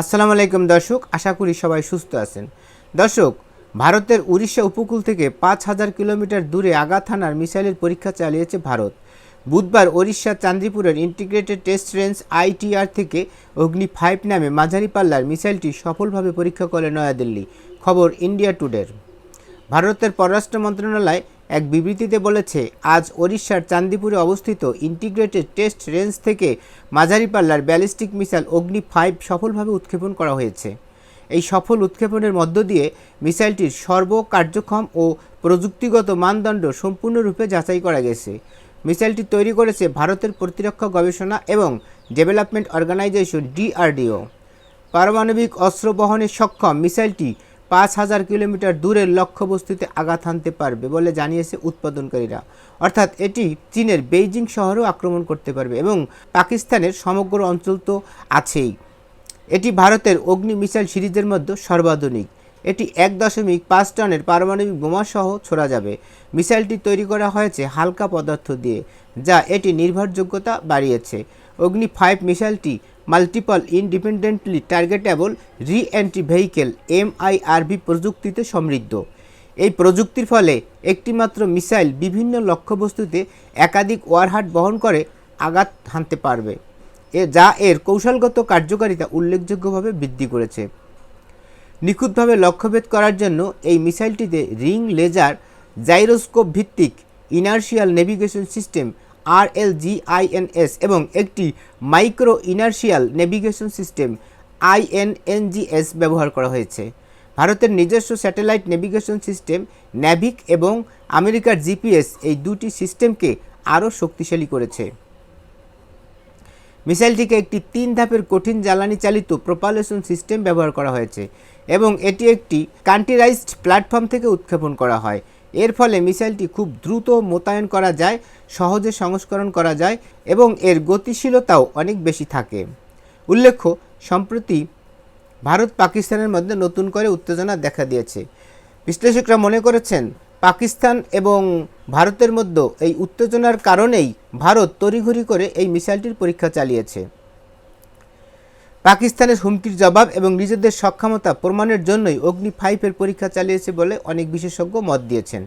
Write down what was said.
আসসালামু আলাইকুম দর্শক, আশা করি সবাই সুস্থ আছেন। দর্শক, ভারতের উড়িষ্যা উপকূল থেকে পাঁচ হাজার কিলোমিটার দূরে আগা থানার মিসাইলের পরীক্ষা চালিয়েছে ভারত। বুধবার ওড়িশার চান্দিপুরের ইন্টিগ্রেটেড টেস্ট রেঞ্জ আইটিআর থেকে অগ্নি ফাইভ নামে মাঝারি পাল্লার মিসাইলটি সফলভাবে পরীক্ষা করে নয়াদিল্লি। খবর ইন্ডিয়া টুডের। ভারতের পররাষ্ট্র মন্ত্রণালয় এক বিবৃতিতে বলেছে, আজ ওড়িশার চান্দিপুরে অবস্থিত ইন্টিগ্রেটেড টেস্ট রেঞ্জ থেকে মাঝারি পাল্লার ব্যালিস্টিক মিসাইল অগ্নি ফাইভ সফলভাবে উৎক্ষেপণ করা হয়েছে। এই সফল উৎক্ষেপণের মধ্য দিয়ে মিসাইলটির সর্বকার্যক্ষম ও প্রযুক্তিগত মানদণ্ড সম্পূর্ণরূপে যাচাই করা গেছে। মিসাইলটি তৈরি করেছে ভারতের প্রতিরক্ষা গবেষণা এবং ডেভেলপমেন্ট অর্গানাইজেশন ডিআরডিও। পারমাণবিক অস্ত্র বহনে সক্ষম মিসাইলটি পাঁচ হাজার কিলোমিটার দূরের লক্ষ্যবস্তুতে আঘাত হানতে পারবে বলে জানিয়েছে উৎপাদনকারীরা। অর্থাৎ এটি চীনের বেইজিং শহরেও আক্রমণ করতে পারবে এবং পাকিস্তানের সমগ্র অঞ্চল তো আছেই। এটি ভারতের অগ্নি মিসাইল সিরিজের মধ্যে সর্বাধুনিক। এটি এক দশমিক পাঁচ টনের পারমাণবিক বোমাসহ ছোড়া যাবে। মিসাইলটি তৈরি করা হয়েছে হালকা পদার্থ দিয়ে, যা এটি নির্ভরযোগ্যতা বাড়িয়েছে। Agni five মিসাইলটি multiple independently targetable re entry vehicle MIRV প্রযুক্তিতে সমৃদ্ধ। এই প্রযুক্তির ফলে একটিমাত্র মিসাইল বিভিন্ন লক্ষ্যবস্তুতে একাধিক ওয়ারহাট বহন করে আঘাত হানতে পারবে, এ যা এর কৌশলগত কার্যকারিতা উল্লেখযোগ্যভাবে বৃদ্ধি করেছে। নিখুঁতভাবে লক্ষ্যভেদ করার জন্য এই মিসাইলটিতে রিং লেজার, জাইরোস্কোপ ভিত্তিক, ইনার্শিয়াল নেভিগেশন সিস্টেম আরএলজিআইএনএস এবং একটি micro inertial navigation system INNGS ব্যবহার করা হয়েছে। ভারতের নিজস্ব স্যাটেলাইট নেভিগেশন সিস্টেম, ন্যাভিক এবং আমেরিকার জিপিএস এই দুটি সিস্টেমকে আরও শক্তিশালী করেছে। মিসাইলটিকে একটি তিন ধাপের কঠিন জ্বালানি চালিত প্রপালেশন সিস্টেম ব্যবহার করা হয়েছে এবং এটি একটি কান্টিরাইজড প্ল্যাটফর্ম থেকে উৎক্ষেপণ করা হয়। এর ফলে মিসাইলটি খুব দ্রুত মোতায়েন করা যায়, সহজে সংস্করণ করা যায় এবং এর গতিশীলতাও অনেক বেশি থাকে। উল্লেখ্য, সম্প্রতি ভারত পাকিস্তানের মধ্যে নতুন করে উত্তেজনা দেখা দিয়েছে। বিশ্লেষকরা মনে করেছেন, পাকিস্তান এবং ভারতের মধ্যে এই উত্তেজনার কারণেই ভারত তড়িঘড়ি করে এই মিসাইলটির পরীক্ষা চালিয়েছে। পাকিস্তানের হুমকির জবাব এবং নিজেদের সক্ষমতা প্রমাণের জন্যই অগ্নি ফাইভের পরীক্ষা চালিয়েছে বলে অনেক বিশেষজ্ঞ মত দিয়েছেন।